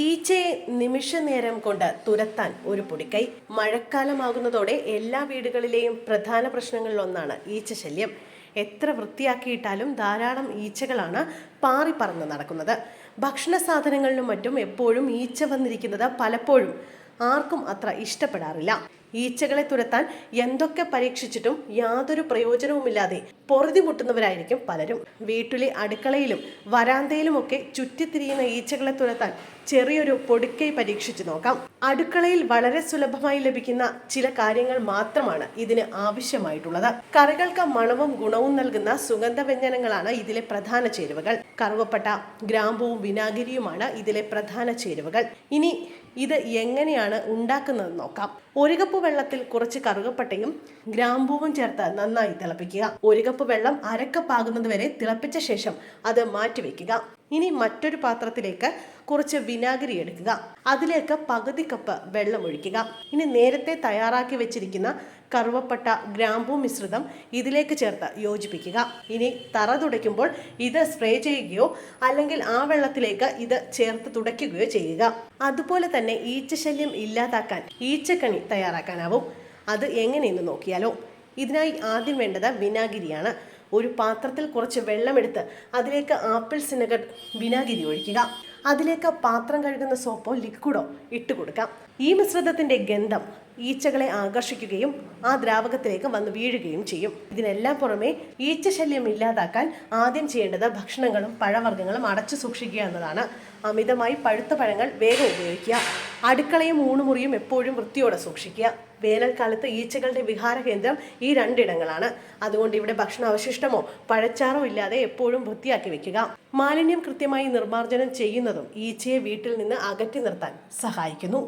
ഈച്ചയെ നിമിഷ നേരം കൊണ്ട് തുരത്താൻ ഒരു പൊടിക്കൈ. മഴക്കാലമാകുന്നതോടെ എല്ലാ വീടുകളിലെയും പ്രധാന പ്രശ്നങ്ങളിൽ ഒന്നാണ് ഈച്ച ശല്യം. എത്ര വൃത്തിയാക്കിയിട്ടാലും ധാരാളം ഈച്ചകളാണ് പാറി പറന്ന് നടക്കുന്നത്. ഭക്ഷണ സാധനങ്ങളിലും മറ്റും എപ്പോഴും ഈച്ച വന്നിരിക്കുന്നത് പലപ്പോഴും ആർക്കും അത്ര ഇഷ്ടപ്പെടാറില്ല. ഈച്ചകളെ തുരത്താൻ എന്തൊക്കെ പരീക്ഷിച്ചിട്ടും യാതൊരു പ്രയോജനവുമില്ലാതെ പൊറുതി മുട്ടുന്നവരായിരിക്കും പലരും. വീട്ടിലെ അടുക്കളയിലും വരാന്തയിലുമൊക്കെ ചുറ്റിത്തിരിയുന്ന ഈച്ചകളെ തുരത്താൻ ചെറിയൊരു പൊടിക്കൈ പരീക്ഷിച്ചു നോക്കാം. അടുക്കളയിൽ വളരെ സുലഭമായി ലഭിക്കുന്ന ചില കാര്യങ്ങൾ മാത്രമാണ് ഇതിന് ആവശ്യമായിട്ടുള്ളത്. കറികൾക്ക് മണവും ഗുണവും നൽകുന്ന സുഗന്ധ വ്യഞ്ജനങ്ങളാണ് ഇതിലെ പ്രധാന ചേരുവകൾ. കറുവപ്പട്ട ഗ്രാമ്പുവും വിനാഗിരിയുമാണ് ഇതിലെ പ്രധാന ചേരുവകൾ. ഇനി ഇത് എങ്ങനെയാണ് ഉണ്ടാക്കുന്നത് നോക്കാം. ഒരു കപ്പ് വെള്ളത്തിൽ കുറച്ച് കറുകപ്പട്ടയും ഗ്രാമ്പൂവും ചേർത്ത് നന്നായി തിളപ്പിക്കുക. ഒരു കപ്പ് വെള്ളം അരക്കപ്പാകുന്നത് വരെ തിളപ്പിച്ച ശേഷം അത് മാറ്റിവെക്കുക. ഇനി മറ്റൊരു പാത്രത്തിലേക്ക് കുറച്ച് വിനാഗിരി എടുക്കുക. അതിലേക്ക് പകുതി കപ്പ് വെള്ളം ഒഴിക്കുക. ഇനി നേരത്തെ തയ്യാറാക്കി വെച്ചിരിക്കുന്ന കറുവപ്പട്ട ഗ്രാമ്പൂ മിശ്രിതം ഇതിലേക്ക് ചേർത്ത് യോജിപ്പിക്കുക. ഇനി തറ തുടയ്ക്കുമ്പോൾ ഇത് സ്പ്രേ ചെയ്യുകയോ അല്ലെങ്കിൽ ആ വെള്ളത്തിലേക്ക് ഇത് ചേർത്ത് തുടയ്ക്കുകയോ ചെയ്യുക. അതുപോലെ തന്നെ ഈച്ചശല്യം ഇല്ലാതാക്കാൻ ഈച്ചക്കണി തയ്യാറാക്കാനാവും. അത് എങ്ങനെയെന്ന് നോക്കിയാലോ. ഇതിനായി ആദ്യം വേണ്ടത് വിനാഗിരിയാണ്. ഒരു പാത്രത്തിൽ കുറച്ച് വെള്ളമെടുത്ത് അതിലേക്ക് ആപ്പിൾ സിനഗർ വിനാഗിരി ഒഴിക്കുക. അതിലേക്ക് പാത്രം കഴുകുന്ന സോപ്പോ ലിക്വിഡോ ഇട്ട് കൊടുക്കാം. ഈ മിശ്രിതത്തിന്റെ ഗന്ധം ഈച്ചകളെ ആകർഷിക്കുകയും ആ ദ്രാവകത്തിലേക്ക് വന്ന് വീഴുകയും ചെയ്യും. ഇതിനെല്ലാം പുറമെ ഈച്ച ശല്യം ഇല്ലാതാക്കാൻ ആദ്യം ചെയ്യേണ്ടത് ഭക്ഷണങ്ങളും പഴവർഗങ്ങളും അടച്ചു സൂക്ഷിക്കുക എന്നതാണ്. അമിതമായി പഴുത്ത പഴങ്ങൾ വേഗം ഉപയോഗിക്കുക. അടുക്കളയും ഊണുമുറിയും എപ്പോഴും വൃത്തിയോടെ സൂക്ഷിക്കുക. വേനൽക്കാലത്ത് ഈച്ചകളുടെ വിഹാര കേന്ദ്രം ഈ രണ്ടിടങ്ങളാണ്. അതുകൊണ്ട് ഇവിടെ ഭക്ഷണ അവശിഷ്ടമോ പഴച്ചാറോ ഇല്ലാതെ എപ്പോഴും വൃത്തിയാക്കി വെക്കുക. മാലിന്യം കൃത്യമായി നിർമ്മാർജനം ചെയ്യുന്നതും ഈച്ചയെ വീട്ടിൽ നിന്ന് അകറ്റി നിർത്താൻ സഹായിക്കുന്നു.